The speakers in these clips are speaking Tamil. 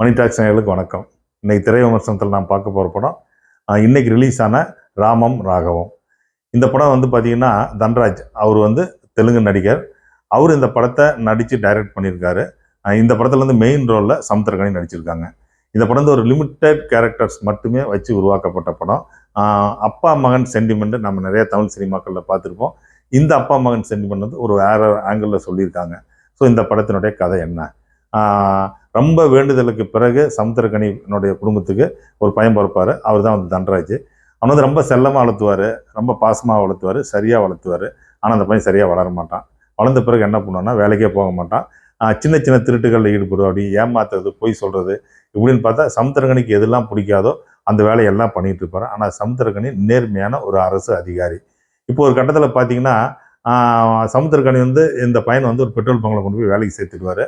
மணி டாக்ஸ் நேயர்களுக்கு வணக்கம். இன்னைக்கு திரை விமர்சனத்தில் நான் பார்க்க போகிற படம் இன்றைக்கி இன்னைக்கு ரிலீஸ் ஆன ராமம் ராகவம். இந்த படம் வந்து பார்த்தீங்கன்னா தன்ராஜ் அவர் வந்து தெலுங்கு நடிகர். அவர் இந்த படத்தை நடித்து டைரக்ட் பண்ணியிருக்காரு. இந்த படத்தில் வந்து மெயின் ரோலில் சமுத்திரகனி நடிச்சிருக்காங்க. இந்த படம் வந்து ஒரு லிமிட்டட் கேரக்டர்ஸ் மட்டுமே வச்சு உருவாக்கப்பட்ட படம். அப்பா மகன் சென்டிமெண்ட் நம்ம நிறைய தமிழ் சினிமாக்களில் பார்த்துருப்போம். இந்த அப்பா மகன் சென்டிமெண்ட் வந்து ஒரு வேற ஆங்கிளில் சொல்லியிருக்காங்க. ஸோ இந்த படத்தினுடைய கதை என்ன? ரொம்ப வேண்டுதலுக்கு பிறகு சமுத்திரக்கனியினுடைய குடும்பத்துக்கு ஒரு பையன் பிறப்பார். அவர் தான் வந்து தன்ராஜ். அவன் வந்து ரொம்ப செல்லமாக வளர்த்துவார். ரொம்ப பாசமாக வளர்த்துவார். சரியாக வளர்த்துவார். ஆனால் அந்த பையன் சரியாக வளர மாட்டான். வளர்ந்த பிறகு என்ன பண்ணுவான்னா வேலைக்கே போக மாட்டான். சின்ன சின்ன திருட்டுகளில் ஈடுபடுவோம் அப்படி ஏமாத்துறது பொய் சொல்கிறது இப்படின்னு பார்த்தா சமுத்திரகனிக்கு எதெல்லாம் பிடிக்காதோ அந்த வேலையெல்லாம் பண்ணிகிட்டு இருப்பார். ஆனால் சமுத்திரகனி நேர்மையான ஒரு அரசு அதிகாரி. இப்போ ஒரு கட்டத்தில் பார்த்தீங்கன்னா ஆஹ் சமுத்திரகனி வந்து இந்த பையனை வந்து ஒரு பெட்ரோல் பங்கில் கொண்டு போய் வேலைக்கு சேர்த்துடுவார்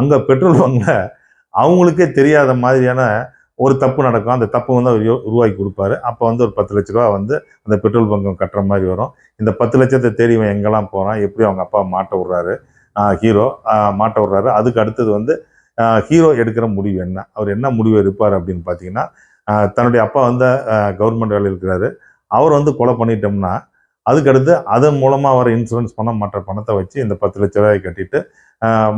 அங்கே பெட்ரோல் பங்கில் அவங்களுக்கே தெரியாத மாதிரியான ஒரு தப்பு நடக்கும். அந்த தப்பு வந்து அவர் உருவாக்கி கொடுப்பாரு. அப்போ வந்து ஒரு பத்து லட்ச ரூபா வந்து அந்த பெட்ரோல் பங்கம் கட்டுற மாதிரி வரும். இந்த பத்து லட்சத்தை தேடி இவன் எங்கெல்லாம் போகிறான் எப்படி அவங்க அப்பா மாட்ட விட்றாரு. ஹீரோ மாட்ட விட்றாரு. அதுக்கு அடுத்தது வந்து ஹீரோ எடுக்கிற முடிவு என்ன? அவர் என்ன முடிவு எடுப்பார் அப்படின்னு பார்த்தீங்கன்னா தன்னுடைய அப்பா வந்து கவர்மெண்ட் வேலையில் இருக்கிறாரு. அவர் வந்து கொலை பண்ணிட்டோம்னா அதுக்கடுத்து அதன் மூலமாக வர இன்சூரன்ஸ் பணம் மற்ற பணத்தை வச்சு இந்த பத்து லட்ச ரூபாய் கட்டிட்டு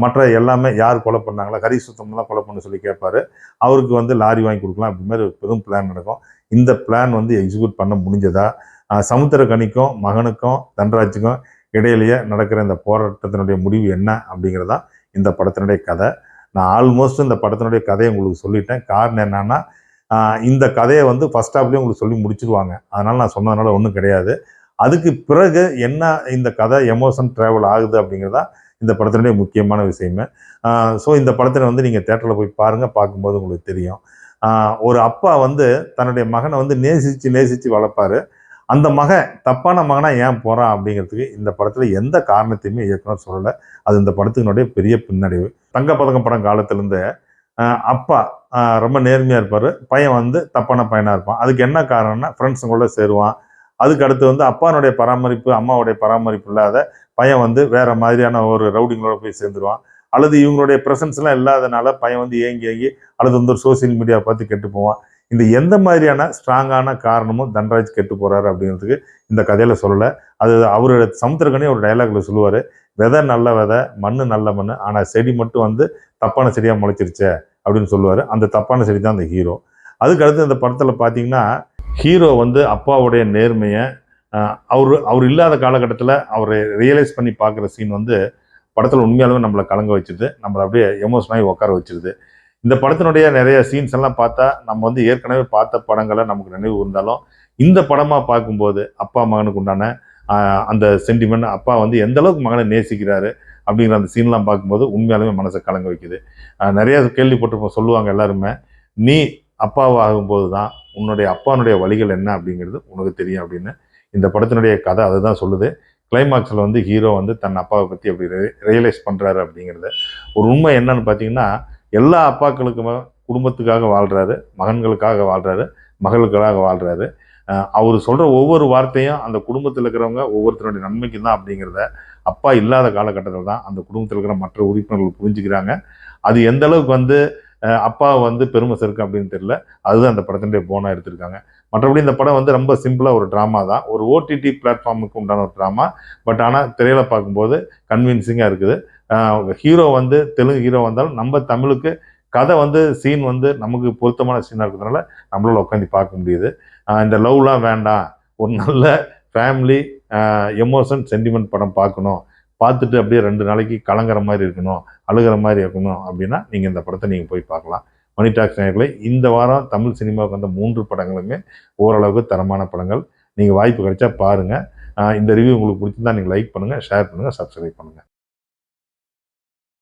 மற்ற எல்லாமே யார் கொலை பண்ணாங்களா ஹரி சுத்தம்லாம் கொலை பண்ண சொல்லி கேட்பாரு. அவருக்கு வந்து லாரி வாங்கி கொடுக்கலாம். அப்படி மாதிரி பெரும் பிளான் நடக்கும். இந்த பிளான் வந்து எக்ஸிக்யூட் பண்ண முடிஞ்சதா? சமுத்திரக்கனிக்கும் சமுத்திரகனிக்கும் மகனுக்கும் தன்ராஜுக்கும் இடையிலேயே நடக்கிற இந்த போராட்டத்தினுடைய முடிவு என்ன அப்படிங்கிறதா இந்த படத்தினுடைய கதை. நான் ஆல்மோஸ்ட் இந்த படத்தினுடைய கதையை உங்களுக்கு சொல்லிட்டேன். காரணம் என்னன்னா இந்த கதையை வந்து ஃபஸ்ட் ஹாப்லேயே உங்களுக்கு சொல்லி முடிச்சிருவாங்க. அதனால் நான் சொன்னதுனால ஒன்றும் கிடையாது. அதுக்கு பிறகு என்ன இந்த கதை எமோஷன் ட்ராவல் ஆகுது அப்படிங்கிறதா இந்த படத்தினுடைய முக்கியமான விஷயமே. ஸோ இந்த படத்தில் வந்து நீங்கள் தேட்டரில் போய் பாருங்கள் பார்க்கும்போது உங்களுக்கு தெரியும். ஒரு அப்பா வந்து தன்னுடைய மகனை வந்து நேசித்து நேசித்து வளர்ப்பாரு. அந்த மகன் தப்பான மகனாக ஏன் போகிறான் அப்படிங்கிறதுக்கு இந்த படத்தில் எந்த காரணத்தையுமே இயக்குனர் சொல்லலை. அது இந்த படத்தினுடைய பெரிய பின்னடைவு. தங்கப்பதக்கம் படம் காலத்திலேருந்து அப்பா ரொம்ப நேர்மையாக இருப்பார். பையன் வந்து தப்பான பையனாக இருப்பான். அதுக்கு என்ன காரணம்னா ஃப்ரெண்ட்ஸுங்களோட சேருவான். அதுக்கு அடுத்து வந்து அப்பானுடைய பராமரிப்பு அம்மாவுடைய பராமரிப்பு இல்லாத பையன் வந்து வேற மாதிரியான ஒரு ரவுடிங்களோட போய் சேர்ந்துருவான். அல்லது இவங்களுடைய ப்ரெசன்ஸ்லாம் இல்லாதனால பையன் வந்து ஏங்கி ஏங்கி அல்லது வந்து ஒரு சோசியல் மீடியாவை பார்த்து கெட்டு போவான். இந்த எந்த மாதிரியான ஸ்ட்ராங்கான காரணமும் தன்ராஜ் கெட்டு போகிறாரு அப்படிங்கிறதுக்கு இந்த கதையில் சொல்லலை. அது அவரோட சமுத்திரகனே ஒரு டைலாக்ல சொல்லுவார். விதை நல்ல விதை மண் நல்ல மண் ஆனால் செடி மட்டும் வந்து தப்பான செடியாக முளைச்சிருச்சே அப்படின்னு சொல்லுவார். அந்த தப்பான செடி தான் அந்த ஹீரோ அதுக்கு அடுத்து இந்த படத்தில் பார்த்தீங்கன்னா ஹீரோ வந்து அப்பாவுடைய நேர்மையை அவர் அவர் இல்லாத காலகட்டத்தில் அவரை ரியலைஸ் பண்ணி பார்க்குற சீன் வந்து படத்தில் உண்மையாலுமே நம்மளை கலங்க வச்சிருது. நம்மளை அப்படியே எமோஷனாகி உட்கார வச்சிருது. இந்த படத்தினுடைய நிறைய சீன்ஸ் எல்லாம் பார்த்தா நம்ம வந்து ஏற்கனவே பார்த்த படங்களை நமக்கு நினைவு இருந்தாலும் இந்த படமாக பார்க்கும்போது அப்பா மகனுக்கு உண்டான அந்த சென்டிமெண்ட் அப்பா வந்து எந்த அளவுக்கு மகனை நேசிக்கிறாரு அப்படிங்கிற அந்த சீன்லாம் பார்க்கும்போது உண்மையாலுமே மனசை கலங்க வைக்குது. நிறைய கேள்விப்பட்டு சொல்லுவாங்க எல்லாருமே நீ அப்பாவாகும் போது தான் உன்னுடைய அப்பானுடைய வழிகள் என்ன அப்படிங்கிறது உனக்கு தெரியும் அப்படின்னு இந்த படத்தினுடைய கதை அதை தான் சொல்லுது. கிளைமாக்ஸில் வந்து ஹீரோ வந்து தன் அப்பாவை பற்றி அப்படி ரியலைஸ் பண்ணுறாரு அப்படிங்கிறத. ஒரு உண்மை என்னன்னு பார்த்தீங்கன்னா எல்லா அப்பாக்களுக்குமே குடும்பத்துக்காக வாழ்கிறாரு மகன்களுக்காக வாழ்கிறாரு மகளுக்காக வாழ்கிறாரு அவர் சொல்கிற ஒவ்வொரு வார்த்தையும் அந்த குடும்பத்தில் இருக்கிறவங்க ஒவ்வொருத்தருடைய நன்மைக்கு தான் அப்படிங்கிறத அப்பா இல்லாத காலகட்டத்தில் தான் அந்த குடும்பத்தில் இருக்கிற மற்ற உறுப்பினர்கள் புரிஞ்சுக்கிறாங்க. அது எந்த அளவுக்கு வந்து அப்பா வந்து பெருமை சேர்க்கும் அப்படின்னு தெரியல. அதுதான் அந்த படத்தினுடைய போனாக எடுத்திருக்காங்க. மற்றபடி இந்த படம் வந்து ரொம்ப சிம்பிளாக ஒரு ட்ராமா தான். ஒரு ஓடிடி பிளாட்ஃபார்முக்கு உண்டான ஒரு ட்ராமா பட் ஆனால் திரையில பார்க்கும்போது கன்வின்சிங்காக இருக்குது. ஹீரோ வந்து தெலுங்கு ஹீரோ வந்தாலும் நம்ம தமிழுக்கு கதை வந்து சீன் வந்து நமக்கு பொருத்தமான சீனாக இருக்கிறதுனால நம்மளால் உட்காந்து பார்க்க முடியுது. இந்த லவ்லாம் வேண்டாம். ஒரு நல்ல ஃபேமிலி எமோஷன் சென்டிமெண்ட் படம் பார்க்கணும். பார்த்துட்டு அப்படியே ரெண்டு நாளைக்கு கலங்குற மாதிரி இருக்கணும் அழுகிற மாதிரி இருக்கணும் அப்படின்னா நீங்கள் இந்த படத்தை நீங்கள் போய் பார்க்கலாம். மணி டாக்ஸ் நேர்களை இந்த வாரம் தமிழ் சினிமாவுக்கு வந்த மூன்று படங்களுமே ஓரளவுக்கு தரமான படங்கள். நீங்கள் வாய்ப்பு கிடைச்சா பாருங்கள் இந்த ரிவ்யூ உங்களுக்கு பிடிச்சிருந்தா நீங்கள் லைக் பண்ணுங்கள் ஷேர் பண்ணுங்கள் சப்ஸ்கிரைப் பண்ணுங்கள்